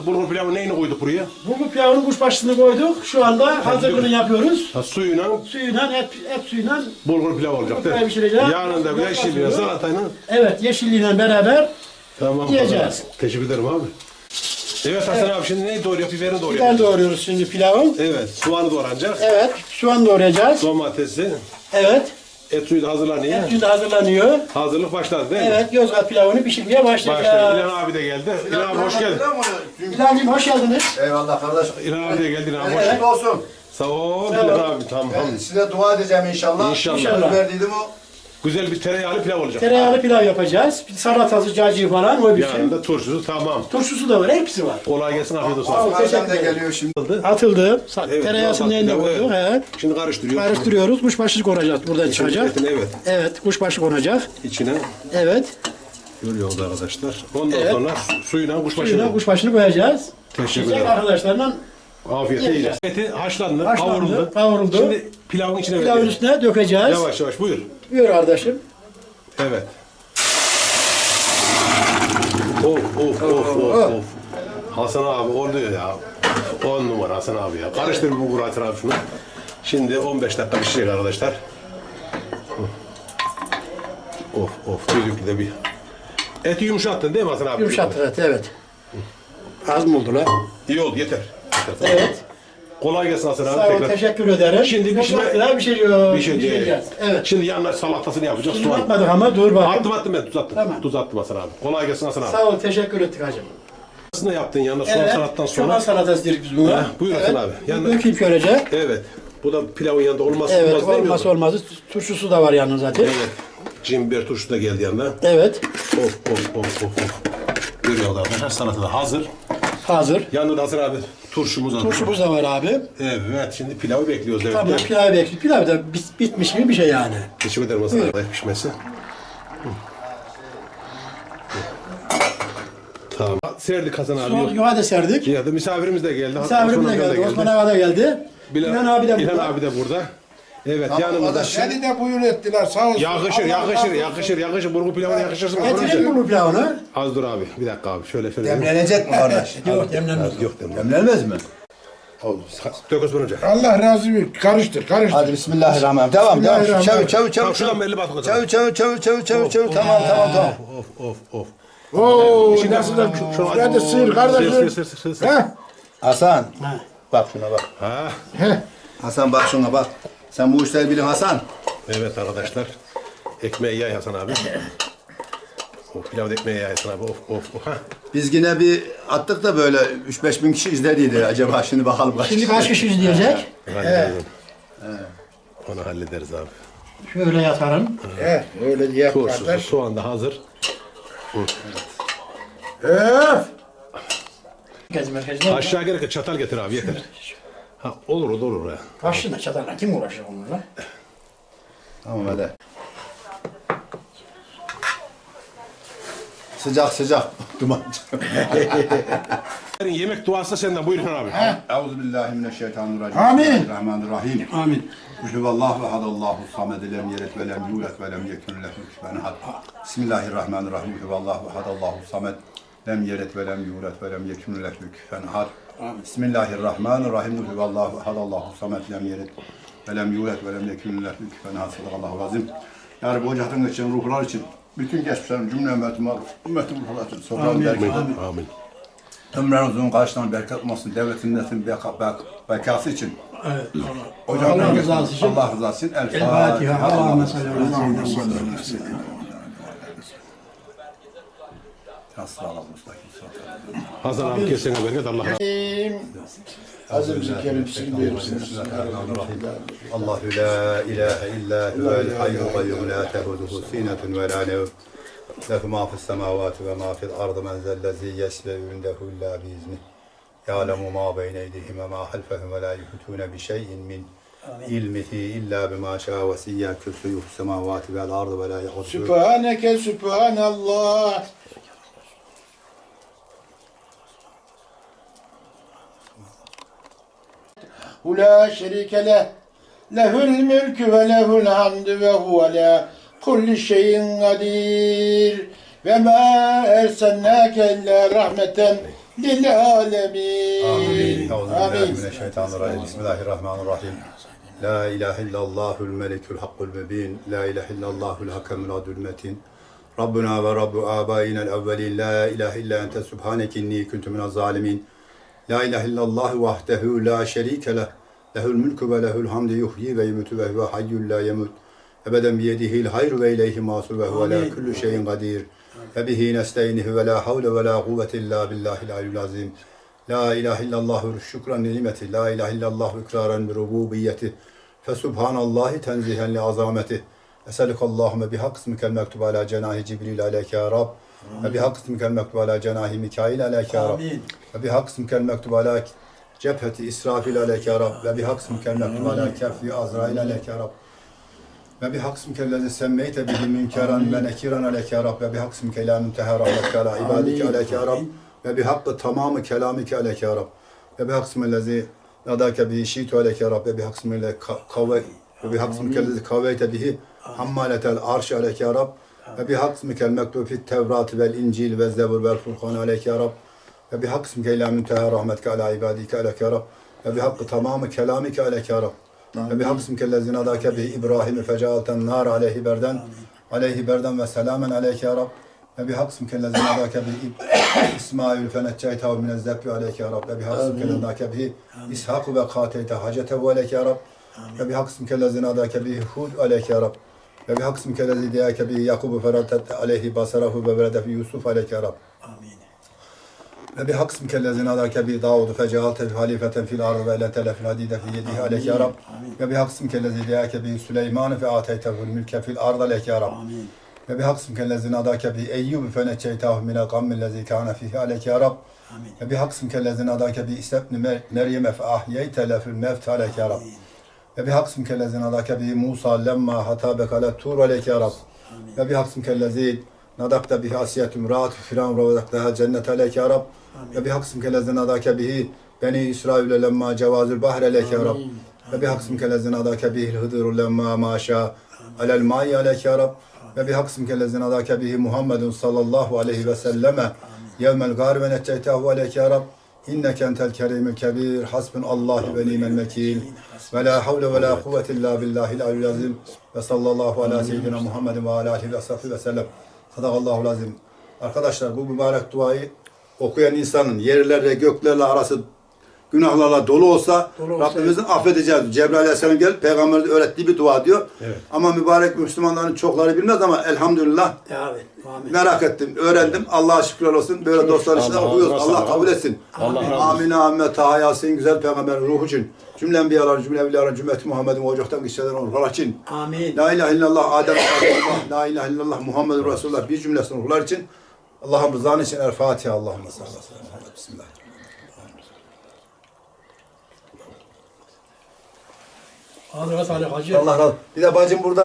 yaptık? Bulgur pilavı neyini koyduk buraya? Bu pilavın kuşbaşısını koyduk. Şu anda hazırlığını yapıyoruz. Ha, suyuyla Suyuyla, et, et suyuyla. bulgur pilav olacak Bulgur değil pilavı mi? pişireceğiz. Yanında bir Bulgur yeşilliğine, pilavı. salatayla. Evet, yeşilliğiyle beraber Tamam. Yiyeceğiz. Teşekkür ederim abi. Evet Hasan abi şimdi neyi doğruyor? Biberini doğruyor. biber doğruyoruz şimdi pilavın. Evet. Soğanı doğranacak. Evet, soğan doğrayacağız. Domatesi. Evet, Et suyu da hazırlanıyor. et suyu da hazırlanıyor. Hazırlık başladı değil mi? Evet, Yozgat pilavını pişirmeye Başladı. başlayacağız. İlhan abi de geldi. İlhan abi hoş geldin. İlhancığım hoş geldiniz. Eyvallah kardeş. İlhan abi de geldi. İlhan hoş geldin. olsun. Sağ ol Sağ ol. İlhan abi. Tamam. Ben size dua edeceğim inşallah. İnşallah. İnşallah. Verdiydim o. Güzel bir tereyağlı pilav olacak. Tereyağlı pilav yapacağız. Bir salatası, cacığı falan o bir şey. Yanında turşusu tamam. Turşusu da var, hepsi var. Kolay gelsin afiyet olsun. Bazen teşekkür de ederim. geliyor şimdi. Atıldı. Sa- Evet, Tereyağısının eline evet. koyduk. Evet. Şimdi karıştırıyor. Karıştırıyoruz. Kuşbaşı konacak. Buradan çıkacak. Etini, evet. Evet, kuşbaşı konacak. İçine Evet. görüyoruz arkadaşlar. Ondan Evet. sonra su- suyla kuşbaşı. Suyuna kuşbaşını koyacağız. Teşekkür Güzel ederim. arkadaşlarla Afiyet Yiyeceğiz. Eti haşlandı, Haşlandı, kavruldu. kavruldu. Şimdi pilavın içine pilavın veriyoruz. üstüne dökeceğiz. Yavaş yavaş buyur. Buyur kardeşim. Evet. Of of of of of. Hasan abi oluyor ya. 10 numara Hasan abi ya. Karıştır bu abi şunu. Şimdi 15 dakika pişecek arkadaşlar. Of of düdüklü de bir. Eti yumuşattın değil mi Hasan abi? Yumuşat evet, evet. Az mı oldu lan? İyi oldu yeter. Yeter. Evet. Kolay gelsin Hasan abi Sağ ol, tekrar. teşekkür ederim. Şimdi bir şey- Daha bir şey yok. Bir şey değil. Evet. Şimdi yanına salatasını yapacağız. Şimdi Soğan. atmadık ama dur bak. Attım attım ben tuz attım. Tamam. Tuz attım Hasan abi. Kolay gelsin Hasan abi. Sağ ol, teşekkür ettik hacım. Aslında yaptın yanında soğan Evet. salattan sonra. salatası dedik biz buna. Heh, buyur Hasan abi. Yanına- Dökeyim şöylece. Evet. Bu da pilavın yanında olmazsa Evet, olmaz değil mi? olmazsa olmazı. Turşusu da var yanında zaten. Evet. Cimber turşu da geldi yanında. Evet, Of of of of of. Görüyorlar arkadaşlar salata da hazır. hazır. Yanında da Hasan abi turşumuz hazır. Turşumuz da var abi. Evet şimdi pilavı bekliyoruz. Evet. Tamam, pilav bekliyor. Pilav da bit- bitmiş gibi bir şey yani. Teşekkür ederim Hasan abi pişmesi. Tamam. Serdik Hasan abi. Son yuva da serdik. Ya da misafirimiz de geldi. Misafirimiz de geldi. Osman Ağa da geldi. Bilal- İlhan abi de İlhan burada. abi de burada. Evet Tamam, yanımızda. Seni de buyur ettiler sağ olsun. Yakışır, Allah yakışır, yakışır, yakışır. Burgu pilavına yakışırsın. Getirin bu pilavını. Az dur abi. Bir dakika abi. Şöyle şöyle. Demlenecek mi kardeş? Yok demlenmez. Yok demle. Demlenmez mi? Dök Osman Hoca. Allah razı olsun. Karıştır, karıştır. Hadi bismillahirrahmanirrahim. Devam devam. Çabuk Bismillahirrahmanirrahim. çabuk Tamam çabuk. şuradan belli bak. Çabuk çabuk çabuk çabuk çabuk çabuk. Tamam tamam tamam. Of of of. Oo, Şimdi- nasıl da Şu- şu Hadi sıyır kardeşim. Sır sır sır sır. Heh, Hasan. Bak şuna bak. Ha. Hasan bak şuna bak. Sen bu işleri bilin Hasan. Evet arkadaşlar. Ekmeği yay Hasan abi. O pilavda ekmeği yay Hasan abi. Of of of. Ha. Biz yine bir attık da böyle 3-5 bin kişi izlediydi. Acaba şimdi bakalım kaç Şimdi kaç kişi izleyecek? Hallederiz. Onu hallederiz abi. Şöyle yatarım. Heh, öyle diye Turşusu, kardeş. soğan da hazır. Öf. Merkez merkezine. Aşağı gerek çatal getir abi yeter. Ha, olur olur olur. Ha. Başına çatarla kim uğraşacak onlarla? Tamam hadi. Sıcak sıcak. Duman. Yemek duası da senden. Buyur İlhan abi. Euzubillahimineşşeytanirracim. Amin. Bismillahirrahmanirrahim. Amin. Kulhuvallahu ehadallahu samed lem yelid ve lem yulad ve lem yekun lehu kufuven ahad. Bismillahirrahmanirrahim. Kulhuvallahu ehadallahu samed lem yelid ve lem yulad ve lem yekun lehu kufuven ahad. Bismillahirrahmanirrahim. Kulhuvallahu ehadallahu samed lem yelid ve lem yulad ve lem yekun lehu kufuven ahad. Sadakallahu azim. Ya Rabbi ocaktan geçen ruhlar için bütün geçmişlerin cümle ümmetim var. Ümmetim ruhlar için. Sofranın bereket. Amin. Amin. Ömrün uzun karşıdan bereket olmasın. Devletin milletin beka, bek, bekası için. Evet. Allah rızası için. Allah rızası için. El Fatiha. Allahümme salli ala Allahümme seyyidina salli ala seyyidina Ya sıralı müstakim sıralı. Hasan abi kesene bereket Allah razı olsun. Azimizin kerim sizin buyursunuz. Allahu la ilahe illa huvel hayyul kayyum la tehuduhu sinetun ve la nevm. Lehu ma fis semavati ve ma fil ardı men zellezi yesbe'u indehu illa biizni. Ya'lemu ma beyne eydihim ve ma halfehum ve la yuhutune bi şeyin min ilmihi illa bima şa'a ve siyya kürsüyuhu semavati vel ardı ve la yahuduhu. Sübhaneke Sübhanallah. vahdehu la şerike leh. Lehül mülkü ve lehül hamdü ve huve kulli şeyin kadir. Ve ma ersennâke illa rahmeten lil alemin. Amin. Amin. Euzubillahimineşşeytanirracim. Bismillahirrahmanirrahim. La ilahe illallahül melekül hakkul mebin. La ilahe illallahül hakemül adül metin. Rabbuna ve Rabbu abainel evvelin. La ilahe illa ente subhaneke inni kuntu minel zalimin. La ilahe illallah vahdehu la şerike leh. Lehul mülkü ve lehul hamdu yuhyi ve yumitu ve huve hayyul la yemut. Ebeden biyedihil hayru ve ileyhi masur ve huve la kullu şeyin kadir. Ve bihi nesteynihi ve la havle ve la kuvvete illa billahil aliyyul azim. La ilahe illallah şükran nimeti. La ilahe illallah ikraren bi rububiyeti. Fesubhanallahi tenzihen li azameti. Eselük Allahümme bihak ismikel mektub ala cenahi Cibril aleyke ya Rab. Ve bihak ismikel mektub ala cenahi Mikail aleyke ya Rab. Ve bihak ismikel mektub ala cepheti İsrafil aleyke ya Rab. Ve bihak ismikel mektub ala kefi Azrail aleyke ya Rab. Ve bihak ismikel lezi semmeyte bihi münkeran ve nekiran aleyke ya Rab. Ve bihak ismikel la münteha rahmetke ala ibadike aleyke ya Rab. Ve bihakkı tamamı kelamike aleyke ya Rab. Ve bihak ismikel lezi nadake bihi şiitu aleyke ya Rab. Ve bihak ismikel lezi kavve ve bihak ismikel lezi kavveyte bihi hammaletel arş aleyke ya Rab. Ve bihak ismikel mektub fit tevrat vel incil ve zebur vel furkan aleyke ya Rab. Ve bihak ismikel la münteha rahmetke ala ibadike aleyke ya Rab. Ve bihakkı tamamı kelamike aleyke ya Rab. Ve bihak ismikel lezi nadake bihi İbrahim fecealten nar aleyhi berden. Aleyhi berden ve selamen aleyke ya Rab. Ve bihak ismikel lezi nadake bihi İsmail fenetçeytehu minezzebbi aleyke ya Rab. Ve bihak ismikel nadake bihi İshak ve kateyte hacetehu aleyke ya Rab. Ve bihak ismikel lezi nadake bihi Hud aleyke ya Rab. Ve bihak ismikel lezi diyake bihi Yakubu feratet aleyhi basarahu ve veredefi Yusuf aleyke Rab. Amin. Ve bi haksım kellezine alake bi Davud fecealte fi halifeten fil ardı ve le telefil hadide fi yedihi aleke ya Rab. Ve bi haksım kellezi diyake bi Süleyman fe ateytehul mülke fil ardı aleke ya Rab. Amin. Ve bi haksım kellezine adake bi Eyyub feneçeytahu minel gammil lezi kâne fihi aleke ya Rab. Amin. Ve bi haksım kellezine adake bi İsebni Mer- Meryem'e fe ahyeyte lefil mevt aleke ya Rab. Ve bi haksım kellezine adake bi Musa lemma hatabek ale tur aleke ya Rab. Ve bi haksım kellezi nadakta bihi asiyetü müraat filan ravadakta cennet aleke ya Rab. Ve bi haksım kellezine adake bihi beni İsrail'e lemma cevazül bahre aleke ya Rab. Ve bi haksım kellezine adake bihi hıdırul lemma maşa alel ma'i aleke ya Rab. Ve bi haksım kellezine adake bihi Muhammedun sallallahu aleyhi ve selleme yevmel gâri ve necceytehu aleke ya Rab. İnneke entel kerimül kebir hasbun Allah ve nimel mekil ve la havle ve la kuvvete illa billahil aliyyil azim ve sallallahu ala seyyidina Muhammedin ve ala alihi ve sahbihi ve sellem. Sadakallahu azim. Arkadaşlar bu mübarek duayı okuyan insanın yerlerle göklerle arası günahlarla dolu olsa Dolu olsa- Rabbimizin affedeceğiz. Cebrail aleyhisselam gel peygamberin öğrettiği bir dua diyor. Evet. Ama mübarek Müslümanların çokları bilmez ama elhamdülillah Evet. Amin. merak ettim, öğrendim. Allah'a şükürler olsun. Böyle dostlar için Allah okuyoruz. Allah kabul etsin. Allah. Amin amin. Taha Yasin güzel peygamberin ruhu için. Cümle enbiyaların, cümle evliyaların, cümleti Muhammed'in ocaktan kişilerden ruhlar için. Amin. La ilahe illallah Adem Allah, La ilahe illallah Muhammed Resulullah bir cümlesinin ruhlar için. Allah'ın rızanı için El Fatiha. Allahümme sallallahu aleyhi ve sellem. Muhammed. Hazreti Ali Hacı. Allah razı Bir de bacım burada.